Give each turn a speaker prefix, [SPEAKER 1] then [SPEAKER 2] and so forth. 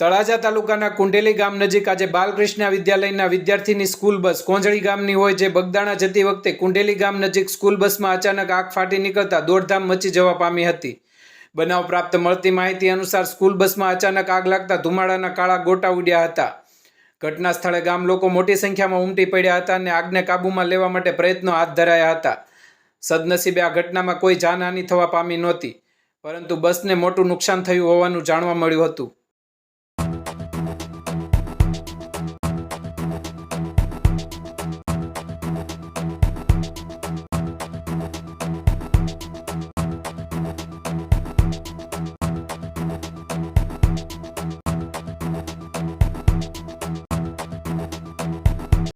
[SPEAKER 1] તળાજા તાલુકાના કુંડેલી ગામ નજીક આજે બાલકૃષ્ણ વિદ્યાલયના વિદ્યાર્થીની સ્કૂલ બસ કોંજળી ગામની હોય જે બગદાણા જતી વખતે કુંડેલી ગામ નજીક સ્કૂલ બસમાં અચાનક આગ ફાટી નીકળતા દોડધામ મચી જવા પામી હતી. બનાવ પ્રાપ્ત મળતી માહિતી અનુસાર સ્કૂલ બસમાં અચાનક આગ લાગતા ધુમાડાના કાળા ગોટા ઉડ્યા હતા. ઘટના સ્થળે ગામ લોકો મોટી સંખ્યામાં ઉમટી પડ્યા હતા અને આગને કાબૂમાં લેવા માટે પ્રયત્નો હાથ ધરાયા હતા. સદનસીબે આ ઘટનામાં કોઈ જાનહાનિ થવા પામી નહોતી, પરંતુ બસને મોટું નુકસાન થયું હોવાનું જાણવા મળ્યું હતું.